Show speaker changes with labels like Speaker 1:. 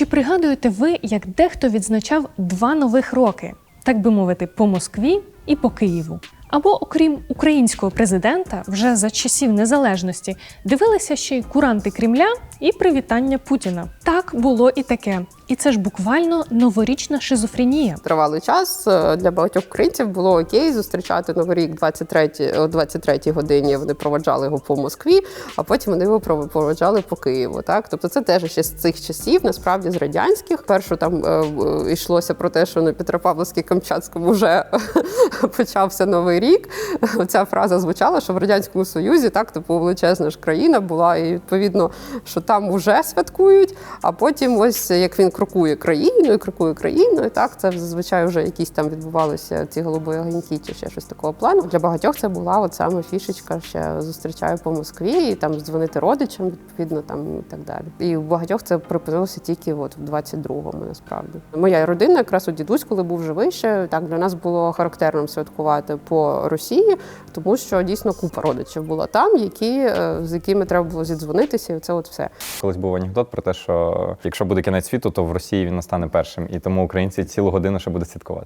Speaker 1: чи пригадуєте ви, як дехто відзначав два нових роки, так би мовити, по Москві і по Києву? Або, окрім українського президента, вже за часів незалежності дивилися ще й куранти Кремля і привітання Путіна. Так було і таке. І це ж буквально новорічна шизофренія.
Speaker 2: Тривалий час е, для багатьох українців було окей зустрічати новий рік 23, о 23 годині. Вони проводжали його по Москві, а потім вони його проводжали по Києву. Так, тобто це теж ще з цих часів, насправді з радянських. Першу там е, е, йшлося про те, що на Петропавловській Камчатському вже почався новий рік. Ця фраза звучала, що в радянському союзі так типу величезна ж країна була, і відповідно, що там вже святкують. А потім, ось як він крокує країною, крокує країною, так це зазвичай вже якісь там відбувалися ці голубої огоньки чи ще щось такого плану. Для багатьох це була от саме фішечка, ще зустрічаю по Москві, і там дзвонити родичам, відповідно, там і так далі. І у багатьох це припинилося тільки от в 22-му, насправді. Моя родина, якраз у дідусь, коли був живий ще, так для нас було характерним святкувати по Росії, тому що дійсно купа родичів була там, які е, з якими треба було зідзвонитися, і це от все.
Speaker 3: Колись був анекдот про те, що якщо буде кінець світу, то в Росії він настане першим, і тому українці цілу годину ще будуть святкувати.